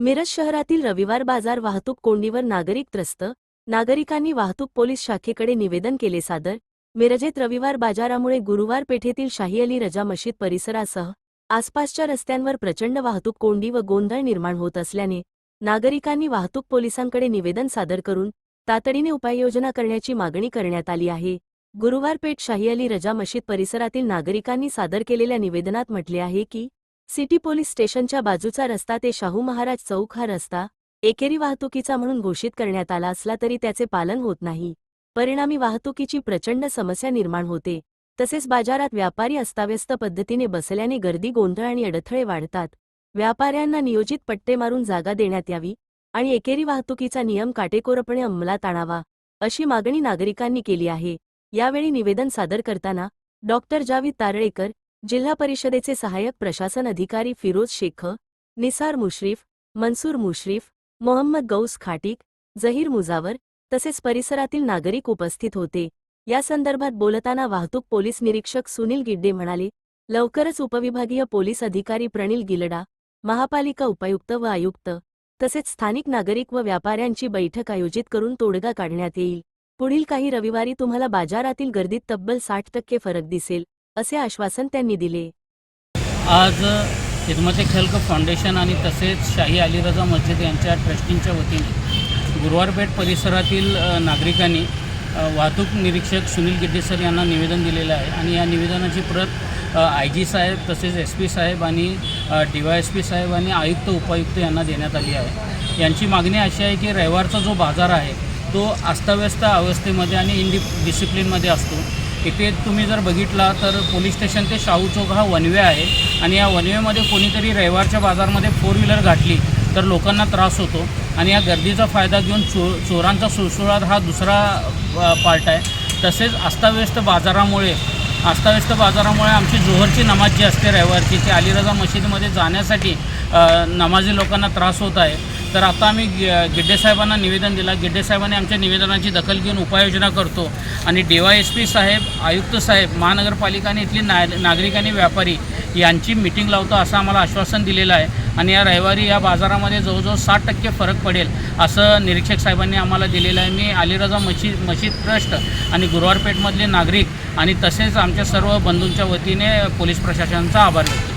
मिरज शहरातील रविवार बाजार वाहतूक कोंडीवर नागरिक त्रस्त. नागरिकांनी वाहतूक पोलीस शाखेकडे निवेदन केले सादर. मिरजेत रविवार बाजारामुळे गुरुवार पेठेतील शाही अली रजा मशीद परिसरासह आसपासच्या रस्त्यांवर प्रचंड वाहतूक कोंडी व गोंधळ निर्माण होत असल्याने नागरिकांनी वाहतूक पोलिसांकडे निवेदन सादर करून तातडीने उपाययोजना करण्याची मागणी करण्यात आली आहे. गुरुवार पेठ शाही अली रजा मशीद परिसरातील नागरिकांनी सादर केलेल्या निवेदनात म्हटले आहे की सिटी पोलीस स्टेशनच्या बाजूचा रस्ता ते शाहू महाराज चौक हा रस्ता एकेरी वाहतुकीचा म्हणून घोषित करण्यात आला असला तरी त्याचे पालन होत नाही. परिणामी वाहतुकीची प्रचंड समस्या निर्माण होते. तसेच बाजारात व्यापारी अस्ताव्यस्त पद्धतीने बसल्याने गर्दी गोंधळ आणि अडथळे वाढतात. व्यापाऱ्यांना नियोजित पट्टे मारून जागा देण्यात यावी आणि एकेरी वाहतुकीचा नियम काटेकोरपणे अंमलात आणावा अशी मागणी नागरिकांनी केली आहे. यावेळी निवेदन सादर करताना डॉक्टर जावीद तारळेकर जिल्हा परिषदेचे सहाय्यक प्रशासन अधिकारी फिरोज शेख निसार मुश्रीफ मनसूर मुश्रीफ मोहम्मद गौस खाटीक जहीर मुजावर तसेच परिसरातील नागरिक उपस्थित होते. या संदर्भात बोलताना वाहतूक पोलीस निरीक्षक सुनील गिड्डे म्हणाले लवकरच उपविभागीय पोलीस अधिकारी प्रणील गिलडा महापालिका उपायुक्त व आयुक्त तसेच स्थानिक नागरिक व व्यापाऱ्यांची बैठक आयोजित करून तोडगा काढण्यात येईल. पुढील काही रविवारी तुम्हाला बाजारातील गर्दीत तब्बल साठ टक्के फरक दिसेल. असे आश्वासन त्यांनी दिले. आज हिदमते खल्क फाउंडेशन आणि तसेच शाही अली रजा मस्जिद यांच्या ट्रस्टींच्या वतीने गुरुवारपेठ परिसरातील नागरिकांनी वाहतूक निरीक्षक सुनील गिड्डे सर यांना निवेदन दिलेलं आहे आणि या निवेदनाची प्रत आय जी साहेब तसेच एस पी साहेब आणि डी वाय एस पी साहेब आणि आयुक्त उपायुक्त यांना देण्यात आली आहे. यांची मागणी अशी आहे की रविवारचा जो बाजार आहे तो अस्ताव्यस्त अवस्थेमध्ये आणि इंडि डिसिप्लिनमध्ये असतो. इथे तुम्ही जर बघितला तर पोलीस स्टेशन ते शाहू चौक हा वनवे आहे. आणि या वनवेमध्ये कोणीतरी रविवारच्या बाजारमध्ये फोर व्हीलर घातली तर लोकांना त्रास होतो. आणि या गर्दीचा फायदा घेऊन चो चोरांचा सुळसुळाट हा दुसरा पार्ट आहे. तसेच अस्ताव्यस्त बाजारामुळे अस्ताव्यस्त बाजारामुळे आमची जोहरची नमाज जी असते रविवारची ती अलीरजा मशिदीमध्ये जाण्यासाठी नमाजी लोकांना त्रास होत आहे. तर आता आम्ही गिड्डे साहेबांना निवेदन दिलं. गिड्डे साहेबांनी आमच्या निवेदनाची दखल घेऊन उपाययोजना करतो. आणि डी वाय एस पी साहेब आयुक्त साहेब महानगरपालिका आणि इथली ना नागरिक आणि व्यापारी यांची मिटिंग लावतो असं आम्हाला आश्वासन दिलेलं आहे. आणि या रविवारी या बाजारामध्ये जवळजवळ साठ टक्के फरक पडेल असं निरीक्षक साहेबांनी आम्हाला दिलेलं आहे. मी अलीरजा मशीद मशीद ट्रस्ट आणि गुरुवारपेठमधले नागरिक आणि तसेच आमच्या सर्व बंधूंच्या वतीने पोलीस प्रशासनाचा आभार व्यक्त